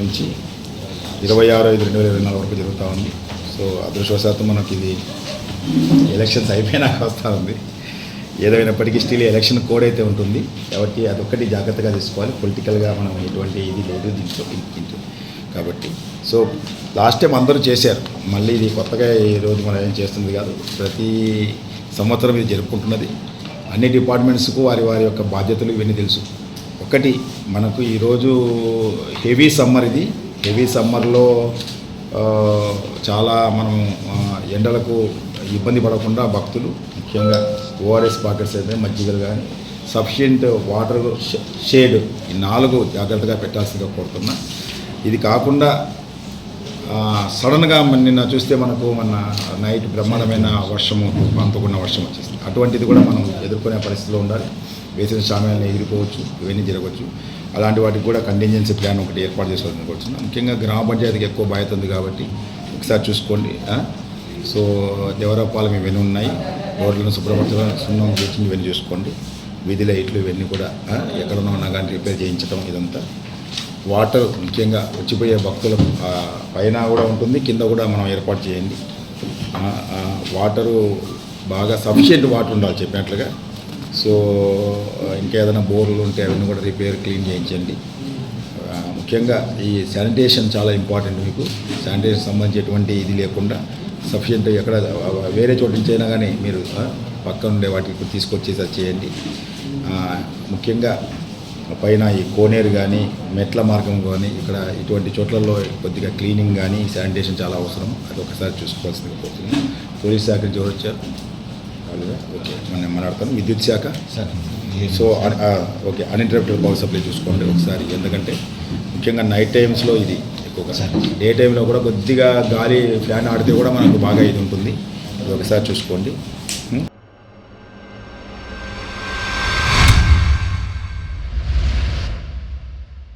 నుంచి ఇరవై ఆరు ఐదు రెండు వేల ఇరవై నాలుగు వరకు జరుగుతూ ఉంది. సో అదృష్టవశాత్తు మనకి ఇది ఎలక్షన్స్ అయిపోయినాక వస్తూ ఉంది. ఏదైనప్పటికీ స్టిల్ ఎలక్షన్ కోడ్ అయితే ఉంటుంది. కాబట్టి అదొక్కటి జాగ్రత్తగా తీసుకోవాలి. పొలిటికల్గా మనం ఎటువంటి ఇది లేదు దీంట్లో దీంట్లో. కాబట్టి సో లాస్ట్ టైం అందరూ చేశారు. మళ్ళీ ఇది కొత్తగా ఈ రోజు మనం ఏం చేస్తుంది కాదు. ప్రతి సంవత్సరం ఇది జరుపుకుంటున్నది. అన్ని డిపార్ట్మెంట్స్కు వారి వారి యొక్క బాధ్యతలు ఇవన్నీ తెలుసు. ఒకటి మనకు ఈరోజు హెవీ సమ్మర్ ఇది. హెవీ సమ్మర్లో చాలా మనం ఎండలకు ఇబ్బంది పడకుండా భక్తులు ముఖ్యంగా ఓఆర్ఎస్ పాకెట్స్ అయితే మజ్జిగలు కానీ సఫిషియంట్ వాటర్ షేడ్ ఈ నాలుగు జాగ్రత్తగా పెట్టాల్సిందిగా కోరుతున్నా. ఇది కాకుండా సడన్గా నిన్న చూస్తే మనకు మన నైట్ బ్రహ్మాండమైన వర్షము తుఫాన్తో వర్షం వచ్చేసింది. అటువంటిది కూడా మనం ఎదుర్కొనే పరిస్థితిలో ఉండాలి. వేసిన సామాన్లు ఎగిరిపోవచ్చు ఇవన్నీ జరగవచ్చు. అలాంటి వాటికి కూడా కంటింజెన్సీ ప్లాన్ ఒకటి ఏర్పాటు చేసుకోవాలని కోరుతున్నాం ముఖ్యంగా గ్రామ పంచాయతీకి ఎక్కువ బాధ్యత ఉంది కాబట్టి ఒకసారి చూసుకోండి సో దేవరాపాలెం ఇవన్నీ ఉన్నాయి. రోడ్లను శుభ్రపరచడం సున్నం బ్లీచింగ్ ఇవన్నీ చూసుకోండి. వీధి లైట్లు ఇవన్నీ కూడా ఎక్కడన్నా ఉన్నా కానీ రిపేర్ చేయించడం ఇదంతా. వాటర్ ముఖ్యంగా వచ్చిపోయే భక్తుల పైన కూడా ఉంటుంది కింద కూడా మనం ఏర్పాటు చేయండి. వాటరు బాగా సఫిషియెంట్ వాటర్ ఉండాలి చెప్పినట్లుగా. సో ఇంకేదైనా బోర్లు ఉంటే అవన్నీ కూడా రిపేర్ క్లీన్ చేయించండి. ముఖ్యంగా ఈ శానిటేషన్ చాలా ఇంపార్టెంట్ మీకు. శానిటేషన్ సంబంధించి ఎటువంటి ఇది లేకుండా సఫిషియెంట్ ఎక్కడ వేరే చోటు నుంచి అయినా కానీ మీరు పక్కన ఉండే వాటికి తీసుకొచ్చేసి చేయండి. ముఖ్యంగా పైన ఈ కోనేరు కానీ మెట్ల మార్గం కానీ ఇక్కడ ఇటువంటి చోట్లలో కొద్దిగా క్లీనింగ్ కానీ శానిటేషన్ చాలా అవసరం. అది ఒకసారి చూసుకోవాల్సింది పోతుంది పోలీస్ శాఖ నుంచి వచ్చారు? ఓకే మనం మాట్లాడతాను విద్యుత్ శాఖ? Sir so okay uninterrupted power supply చూసుకోండి ఒకసారి. ఎందుకంటే ముఖ్యంగా నైట్ టైమ్స్లో ఇది ఎక్కువగా. డే టైంలో కూడా కొద్దిగా గాలి ఫ్యాన్ ఆడితే కూడా మనకు బాగా ఇది ఉంటుంది. ఒకసారి చూసుకోండి.